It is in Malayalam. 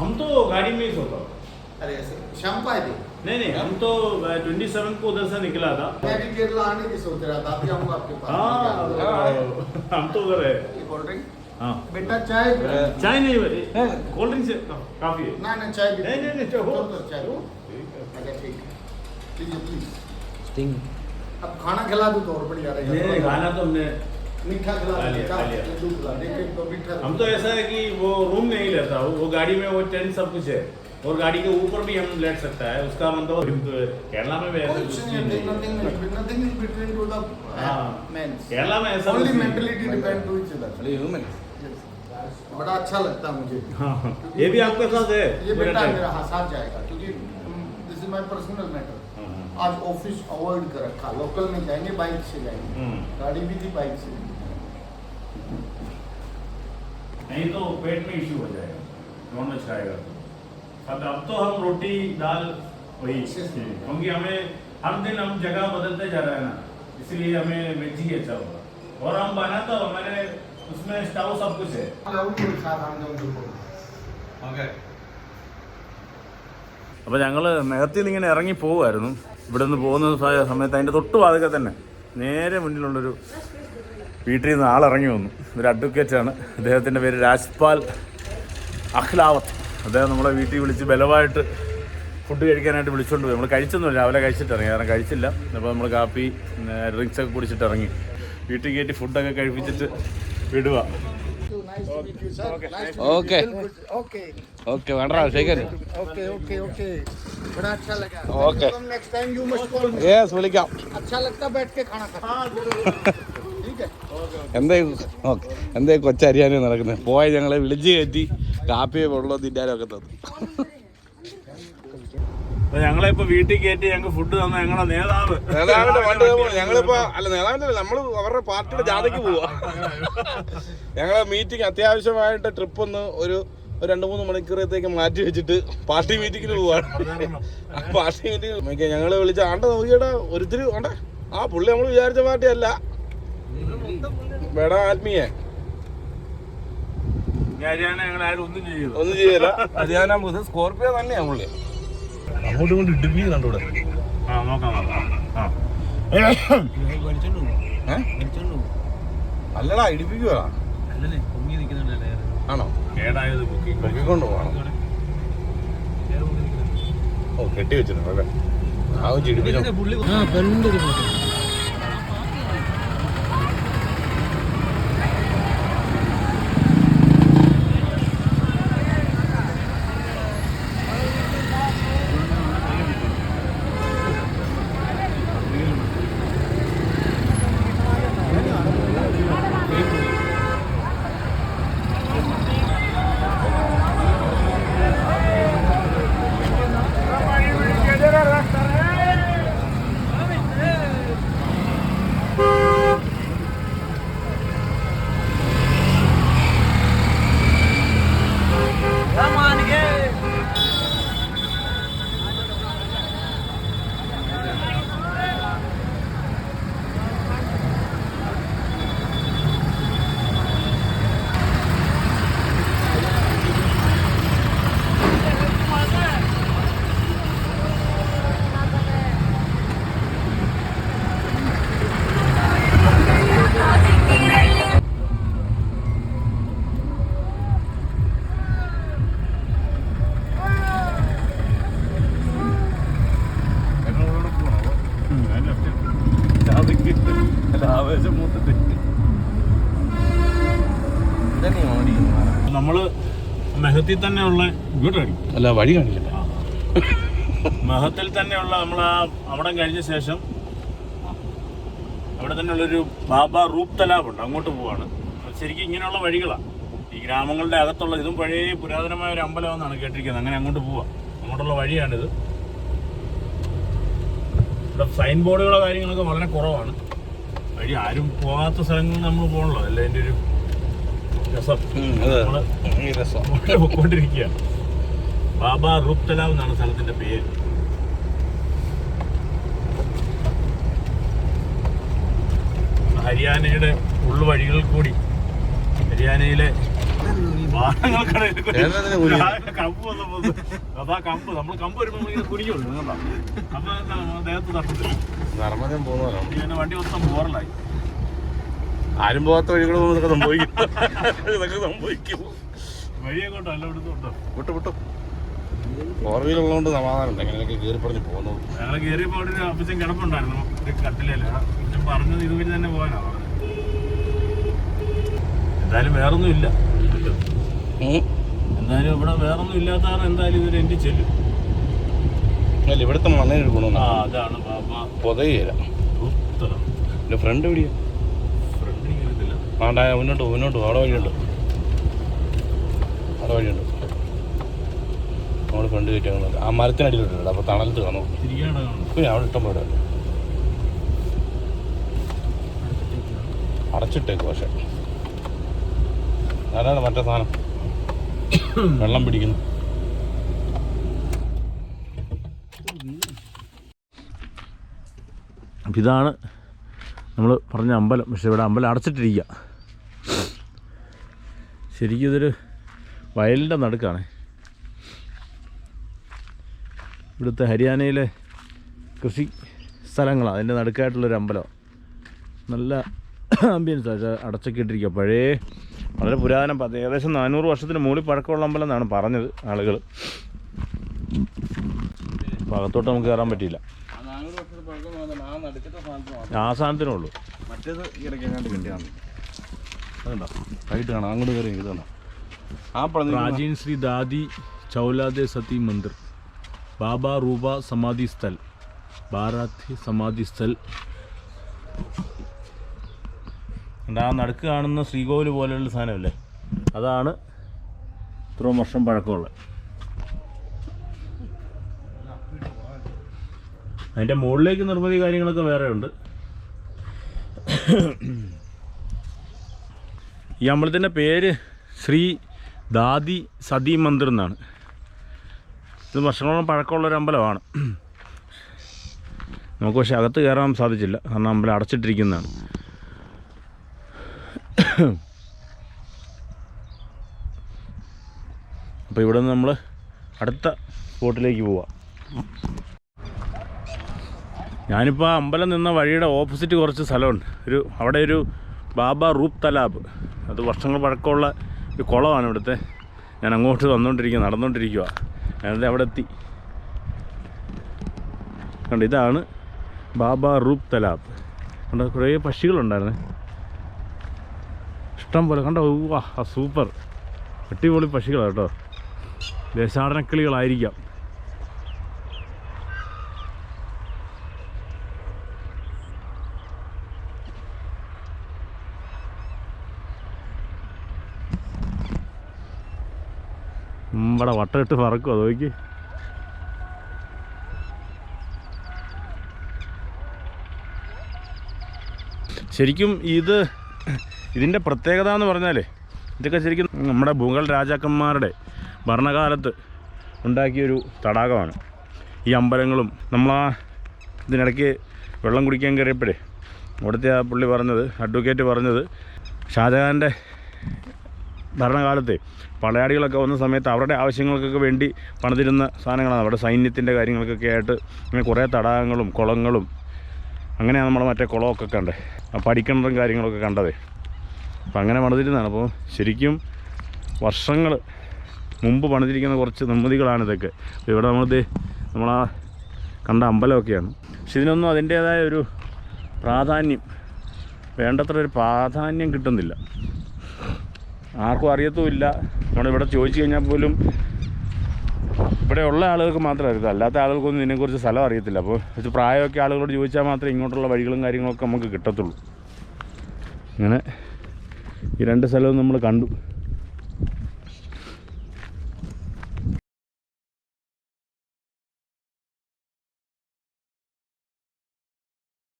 गाड़ी में ही सोता हूँ अरे ऐसे शाम को आए थे? नहीं नहीं हम तो ट्वेंटी सेवन को उधर से निकला था। मैं भी केरला आने की सोच रहा था अभी आऊँगा आपके पास। हाँ हम तो उधर है। कोल्ड ड्रिंक हाँ। बेटा चाय चाय नहीं कोल्ड ड्रिंक से काफ़ी है। ना ना चाय नहीं नहीं नहीं चाय हो। तो अच्छा ठीक है। प्लीज़ स्टिंग अब खाना खिला दूँ तो और बढ़िया नहीं नहीं, रहेगा खाना तो हमने मीठा खा लिया। लड्डू तो मीठा हम तो ऐसा है कि वो रूम नहीं लेता वो वो गाड़ी में वो टेंट सब कुछ है और गाड़ी के ऊपर भी हम लेट सकता है उसका मतलब केरला में भी ऐसा कुछ नहीं है नहीं है। हाँ। केरला में ऐसा नहीं है। mentality depend to each other human बड़ा अच्छा लगता है मुझे हाँ हाँ। ये भी आपके साथ है ये बेटा मेरा हाँ साथ जाएगा क्योंकि this is my personal matter. आज ऑफ़िस अवॉइड कर रखा लोकल में जाएँगे बाइक से जाएँगे हम्म। गाड़ी भी थी बाइक से नहीं तो पेट में इश्यू हो जाएगा नॉन वेज खाएगा तो अब अब तो हम रोटी दाल वही क्योंकि हमें हर दिन हम जगह बदलते जा रहे हैं ना इसलिए हमें वेज ही अच्छा होगा और हम बना तो हमारे उसमें स्टव सब कुछ है അപ്പോൾ ഞങ്ങൾ നികത്തിൽ നിന്ന് ഇങ്ങനെ ഇറങ്ങി പോവുമായിരുന്നു ഇവിടെ നിന്ന് പോകുന്ന സ- സമയത്ത് അതിൻ്റെ തൊട്ട് വാതിക്കെ തന്നെ നേരെ മുന്നിലുള്ളൊരു വീട്ടിൽ നിന്ന് ആളിറങ്ങി വന്നു. ഒരു അഡ്വക്കേറ്റാണ് അദ്ദേഹത്തിന്റെ പേര് രാജ്പാൽ അഖ്ലാവത്ത് അദ്ദേഹം നമ്മളെ വീട്ടിൽ വിളിച്ച് ബലമായിട്ട് ഫുഡ് കഴിക്കാനായിട്ട് വിളിച്ചുകൊണ്ട് പോയി. നമ്മൾ കഴിച്ചൊന്നുമില്ല. രാവിലെ കഴിച്ചിട്ടിറങ്ങി. കാരണം കഴിച്ചില്ല. അപ്പോൾ നമ്മൾ കാപ്പി ഡ്രിങ്ക്സൊക്കെ കുടിച്ചിട്ട് ഇറങ്ങി. വീട്ടിൽ കയറ്റി ഫുഡൊക്കെ കഴിപ്പിച്ചിട്ട് വിടുക. ഓക്കെ യെസ് വിളിക്കാം. എന്തേ ഓക്കെ. എന്തേ കൊച്ചരിയാനും നടക്കുന്നത് പോയ ഞങ്ങളെ വിളിച്ച് കയറ്റി കാപ്പി വെള്ളം തിന്നാനൊക്കെ തന്നു. ഞങ്ങളെ വീട്ടിൽ കയറ്റി ഞങ്ങൾ ഫുഡ് തന്ന. ഞങ്ങളുടെ നേതാവ്. നേതാവിന്റെ പണ്ട് ഞങ്ങളിപ്പോ അല്ല നേതാവിന്റെ നമ്മൾ അവരുടെ പാർട്ടിയുടെ ജാഥയ്ക്ക് പോവാ. ഞങ്ങളെ മീറ്റിംഗ് അത്യാവശ്യമായിട്ട് ട്രിപ്പ് ഒന്ന് ഒരു രണ്ട് മൂന്ന് മണിക്കൂറത്തേക്ക് മാറ്റി വെച്ചിട്ട് പാർട്ടി മീറ്റിങ്ങിന് പോവാണ്. പാർട്ടി മീറ്റിംഗ് ഞങ്ങളെ വിളിച്ച ആണ്ട നോക്കിയടാ ഒരുത്തിരി ആണ്ട ആ പുള്ളി നമ്മൾ വിചാരിച്ച പാർട്ടി അല്ല വേടാ ആത്മീയ. ഒന്നും ചെയ്യില്ല ഹരിയാന ബുദ്ധ സ്കോർപ്പിയോ തന്നെയാ പുള്ളി. അങ്ങോട്ടും കൊണ്ട് ഇടുപ്പി കണ്ടൂടെ? ആ ആ? അല്ലടാ ഇടിപ്പിക്കുവാ. ആണോ? പൊക്കിക്കൊണ്ട് പോകണം. ഓ കെട്ടി വെച്ചിട്ടുണ്ട്. അല്ലേ ആവും ചിടിപ്പിക്കണം ആവേശം മൂത്തിട്ട് നമ്മൾ മെഹത്തിൽ തന്നെയുള്ള അല്ല വഴി കാണിക്കട്ടെ? മെഹത്തിൽ തന്നെയുള്ള നമ്മൾ ആ അവിടം കഴിഞ്ഞ ശേഷം അവിടെ തന്നെയുള്ളൊരു ബാബ റൂപ് തലാബുണ്ട് അങ്ങോട്ട് പോവാണ്. ശരിക്കും ഇങ്ങനെയുള്ള വഴികളാണ് ഈ ഗ്രാമങ്ങളുടെ അകത്തുള്ള ഇതും പഴയ പുരാതനമായ ഒരു അമ്പലമെന്നാണ് കേട്ടിരിക്കുന്നത്. അങ്ങനെ അങ്ങോട്ട് പോവാം. അങ്ങോട്ടുള്ള വഴിയാണിത്. ഇവിടെ സൈൻ ബോർഡുകളോ കാര്യങ്ങളൊക്കെ വളരെ കുറവാണ്. വഴി ആരും പോകാത്ത സ്ഥലങ്ങളിൽ നമ്മൾ പോകണല്ലോ. അല്ല? എന്റെ ഒരു രസം. പൊക്കോണ്ടിരിക്കുക ബാബ റൂപ് തലാവ് എന്നാണ് സ്ഥലത്തിന്റെ പേര്. ഹരിയാനയുടെ ഉള്ളുവഴികൾ കൂടി ഹരിയാനയിലെ കമ്പ് അതാ കമ്പ്. നമ്മൾ കമ്പ് വരുമ്പോ ഇങ്ങനെ കുനിക്കുള്ളൂ കേട്ടോ. അപ്പൊ എന്താ ദേഹത്ത് തട്ടത്തില്ല നർമ്മദം പോകുന്നവരാണ് ഇങ്ങനെ വണ്ടി മൊത്തം ആരും പോകാത്ത വഴികൾ ഇതൊക്കെ സംഭവിക്കും. ഇതൊക്കെ സംഭവിക്കും. വഴിയെ കൊണ്ടോ. വിട്ടു വിട്ടു. ഫോർ ഉള്ളതുകൊണ്ട് സമാധാനമുണ്ട് എങ്ങനെയൊക്കെ കയറി പറഞ്ഞ് പോകുന്നത് ഞങ്ങൾ അവിടെ ഒരു അപ്പച്ചൻ കിടപ്പുണ്ടായിരുന്നു. കട്ടിലല്ല? ഞാൻ പറഞ്ഞത് ഇതുവഴി തന്നെ പോകാനാ പറഞ്ഞത്. എന്തായാലും വേറൊന്നും ഇല്ല. എന്തായാലും ഇവിടെ വേറൊന്നും ഇല്ലാത്ത എന്തായാലും ഇതൊരു എന്റെ ചെല്ലും. അല്ല ഇവിടുത്തെ മണ്ണിനൊരു ആ അതാണ് പൊതയില്ല എന്റെ ഫ്രണ്ട് എവിടെയാ? ഫ്രണ്ട് ഇങ്ങനത്തില്ല ആണ്ടാ മുന്നോട്ട് മുന്നോട്ട് അവിടെ വഴിയുണ്ട്. അവിടെ വഴിയുണ്ട്. നമ്മുടെ ഫ്രണ്ട് കയറ്റി ആ മരത്തിനടിയിലിട്ടുണ്ട് അപ്പോൾ തണലത്ത് കാണും. പിന്നെ അവിടെ ഇഷ്ടം പോലെ. അടച്ചിട്ടേക്ക് പക്ഷെ. ആരാണ് മറ്റേ സാധനം. വെള്ളം പിടിക്കുന്നു. അപ്പം ഇതാണ് നമ്മൾ പറഞ്ഞ അമ്പലം. പക്ഷെ ഇവിടെ അമ്പലം അടച്ചിട്ടിരിക്കുക. ശരിക്കും ഇതൊരു വയലിന്റെ നടുക്കാണ്. ഇവിടുത്തെ ഹരിയാനയിലെ കൃഷി സ്ഥലങ്ങളാണ്. അതിന്റെ നടുക്കായിട്ടുള്ളൊരു അമ്പലം. നല്ല ആംബിയൻസ് അടച്ചൊക്കെ ഇട്ടിരിക്കുക. പഴയ വളരെ പുരാതന പത്ത് ഏകദേശം നാനൂറ് വർഷത്തിന് മുകളിൽ പഴക്കമുള്ള അമ്പലം എന്നാണ് പറഞ്ഞത് ആളുകൾ. അകത്തോട്ട് നമുക്ക് കയറാൻ പറ്റിയില്ല. ആ സാധനത്തിനേ ഉള്ളൂ. മറ്റേത് കാണാം. അങ്ങോട്ട് കയറി ഇത് പ്രാചീൻ ശ്രീ ദാദി ചൗലാദേ സതി മന്ദിർ. ബാബ റൂബ സമാധി സ്ഥൽ. ബാരാത്തി സമാധി സ്ഥൽ. ഉണ്ട്, ആ നടുക്ക് കാണുന്ന ശ്രീകോവിൽ പോലെയുള്ള സാധനമല്ലേ? അതാണ് ഇത്രയും വർഷം പഴക്കമുള്ളത്. അതിന്റെ മുകളിലേക്ക് നിർമ്മിതി കാര്യങ്ങളൊക്കെ വേറെ ഉണ്ട്. ഈ അമ്പലത്തിന്റെ പേര് ശ്രീ ദാദി സതി മന്ദിർ എന്നാണ്. ഇത് വർഷങ്ങളോളം പഴക്കമുള്ളൊരു അമ്പലമാണ്. നമുക്ക് പക്ഷേ അകത്ത് കയറാൻ സാധിച്ചില്ല. കാരണം അമ്പലം അടച്ചിട്ടിരിക്കുന്നതാണ്. അപ്പോൾ ഇവിടെ നിന്ന് നമ്മൾ അടുത്ത സ്പോട്ടിലേക്ക് പോവാം. ഞാനിപ്പോൾ ആ അമ്പലം നിന്ന വഴിയുടെ ഓപ്പോസിറ്റ് കുറച്ച് സ്ഥലമുണ്ട്. ഒരു അവിടെ ഒരു ബാബ റൂപ്പ് തലാബ്. അത് വർഷങ്ങൾ പഴക്കമുള്ള ഒരു കുളമാണ് ഇവിടുത്തെ. ഞാൻ അങ്ങോട്ട് വന്നുകൊണ്ടിരിക്കുക നടന്നുകൊണ്ടിരിക്കുക ഞാനത് അവിടെ എത്തി. കണ്ട് ഇതാണ് ബാബ റൂപ്പ് തലാബ്. കണ്ട കുറേ പക്ഷികളുണ്ടായിരുന്നു. ഇഷ്ടം പോലെ. കണ്ടോ? വാ സൂപ്പർ. അടിപൊളി പക്ഷികളാണ് കേട്ടോ. ദേശാടനക്കിളികളായിരിക്കാം. ഇവിടെ വട്ടമിട്ട് പറക്കും അത് നോക്കി. ശരിക്കും ഇത് ഇതിന്റെ പ്രത്യേകത എന്ന് പറഞ്ഞാലേ ഇതൊക്കെ ശരിക്കും നമ്മുടെ മുഗൾ രാജാക്കന്മാരുടെ ഭരണകാലത്ത് ഉണ്ടാക്കിയൊരു തടാകമാണ്. ഈ അമ്പലങ്ങളും നമ്മളാ ഇതിനിടയ്ക്ക് വെള്ളം കുടിക്കാൻ കയറിയപ്പോഴേ അവിടുത്തെ ആ പുള്ളി പറഞ്ഞത് അഡ്വക്കേറ്റ് പറഞ്ഞത് ഷാജഹാന്റെ ഭരണകാലത്തെ പടയാളികളൊക്കെ വന്ന സമയത്ത് അവരുടെ ആവശ്യങ്ങൾക്കൊക്കെ വേണ്ടി പണിതിരുന്ന സാധനങ്ങളാണ്. അവിടെ സൈന്യത്തിന്റെ കാര്യങ്ങൾക്കൊക്കെ ആയിട്ട് ഇങ്ങനെ കുറേ തടാകങ്ങളും കുളങ്ങളും അങ്ങനെയാണ് നമ്മൾ മറ്റേ കുളമൊക്കെ കണ്ടത്. പടിക്കിണറും കാര്യങ്ങളൊക്കെ കണ്ടതേ. അപ്പം അങ്ങനെ പണിതിരുന്നതാണ്. അപ്പോൾ ശരിക്കും വർഷങ്ങൾ മുമ്പ് പണിതിരിക്കുന്ന കുറച്ച് നിർമ്മിതികളാണ് ഇതൊക്കെ. ഇവിടെ നമ്മളിത് നമ്മളാ കണ്ട അമ്പലമൊക്കെയാണ്. പക്ഷെ ഇതിനൊന്നും അതിന്റേതായ ഒരു പ്രാധാന്യം വേണ്ടത്ര ഒരു പ്രാധാന്യം കിട്ടുന്നില്ല. ആർക്കും അറിയത്തുമില്ല. നമ്മളിവിടെ ചോദിച്ചു കഴിഞ്ഞാൽ പോലും ഇവിടെ ഉള്ള ആളുകൾക്ക് മാത്രമേ അറിയത്തുള്ളൂ. അല്ലാത്ത ആളുകൾക്കൊന്നും ഇതിനെക്കുറിച്ച് സ്ഥലം അറിയത്തില്ല. അപ്പോൾ ഇത് പ്രായമൊക്കെ ആളുകളോട് ചോദിച്ചാൽ മാത്രമേ ഇങ്ങോട്ടുള്ള വഴികളും കാര്യങ്ങളൊക്കെ നമുക്ക് കിട്ടത്തുള്ളൂ. അങ്ങനെ ഈ രണ്ട് സ്ഥലവും നമ്മൾ കണ്ടു.